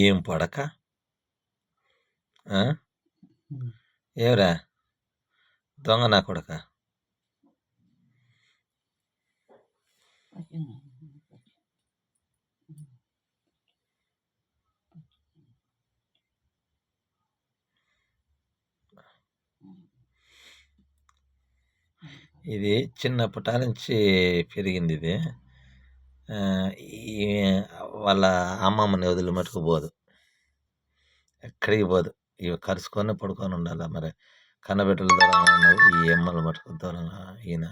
ఏం పడక ఆ? ఏమిరా దొంగ నా కొడక ఇది చిన్నప్పటి నుంచి పెరిగింది ఇది. వాళ్ళ అమ్మమ్మని వదిలి మటుకు పోదు. ఎక్కడికి పోదు. ఇవి కరుచుకొని పడుకొని ఉండాలి మరి. కన్నబిడ్డలు దూరంగా ఉన్నాడు ఈ అమ్మలు మటుకు దూరంగా ఈయన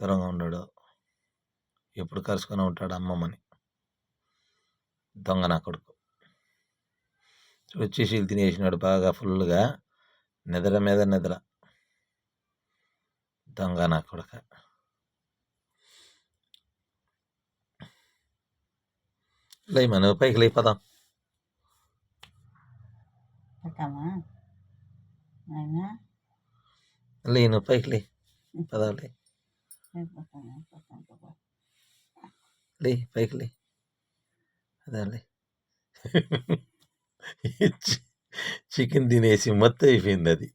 దూరంగా ఉన్నాడు ఎప్పుడు కరుచుకొని ఉంటాడు అమ్మమ్మని. దొంగ నా కొడుకు. చూడు చీసీలు తినేసినాడు బాగా ఫుల్గా నిద్ర మీద నిద్ర. దొంగ నా కొడుక లే మన పైకి లేపదాం పోతామా నాయనా లే నువ్వు పైకి లే పదావు లే పైకి లే అదా లే చికెన్ తినేసి మొత్తం అయిపోయింది అది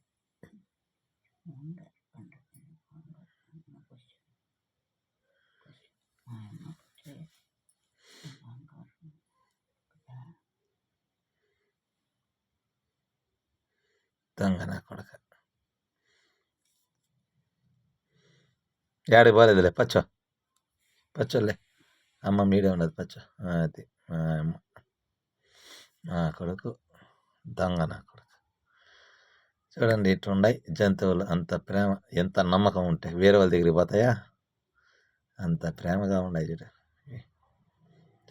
దొంగ నా కొడక. యాడికి పోలేదులే పచ్చో. పచ్చోలే అమ్మ మీడియం ఉన్నది పచ్చో. అది. అమ్మ. నా కొడుకు. దొంగ నా కొడుకు. చూడండి ఇట్లున్నాయి జంతువులు అంత ప్రేమ ఎంత నమ్మకం ఉంటే. వేరే వాళ్ళ దగ్గరికి పోతాయా? అంత ప్రేమగా ఉన్నాయి చూడు.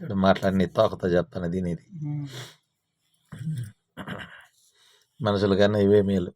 చూడు మాట్లాడి తోకతో చెప్తాను దీనిది మనుషులు కన్నా ఇవే మేలు